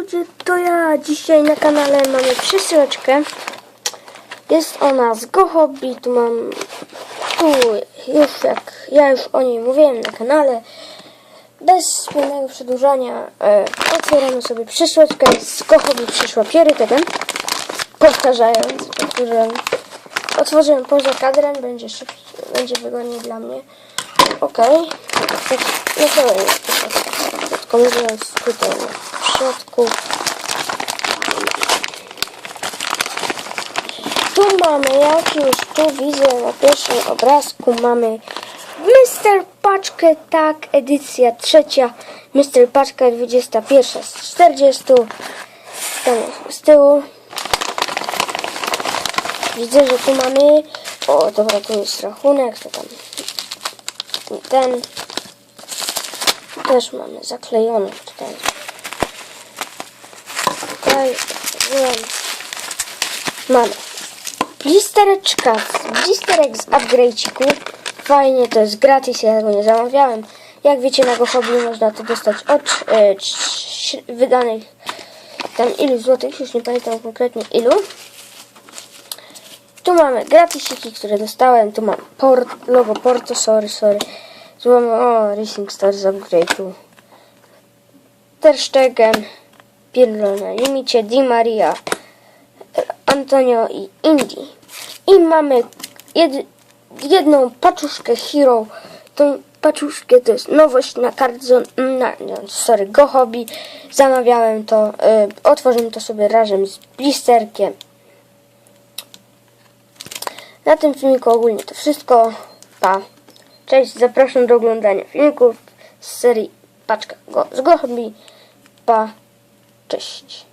ludzie, to ja. Dzisiaj na kanale mamy przesyłeczkę. Jest ona z Go Hobby. Tu mam, tu już jak ja już o niej mówiłem na kanale. Bez wspólnego przedłużania e, otwieramy sobie przesyłeczkę. Z Go Hobby przyszła priorytetem. Powtarzając, otworzyłem, otworzyłem poza kadrem, będzie szybciej, będzie wygodniej dla mnie. Okej. No to jest Mówiąc, tutaj w środku. Tu mamy, jak już tu widzę na pierwszym obrazku, mamy Mr. Paczkę, tak, edycja trzecia, Mr. Paczka 21 z 40, tam z tyłu. Widzę, że tu mamy, o dobra, tu jest rachunek, to tam ten też mamy zaklejone tutaj. Tutaj. Mamy blistereczka, blisterek z upgrade'iku. Fajnie, to jest gratis, ja go nie zamawiałem. Jak wiecie, na GoHobby można to dostać od e, wydanych tam ilu złotych, już nie pamiętam konkretnie ilu. Tu mamy gratisiki, które dostałem. Tu mam port, logo Porto, sorry, sorry. Mamy, o, Racing Stars z upgrade'u. Ter Stegen, Pirlo na limicie, Di Maria, Antonio i Indy. I mamy jed, jedną paczuszkę Hero. Tą paczuszkę to jest nowość na kardzon, na, no, sorry, Go Hobby. Zamawiałem to, y, otworzymy to sobie razem z blisterkiem. Na tym filmiku ogólnie to wszystko. Pa. Cześć, zapraszam do oglądania filmików z serii Paczka Go, z Go Hobby. Pa. Cześć.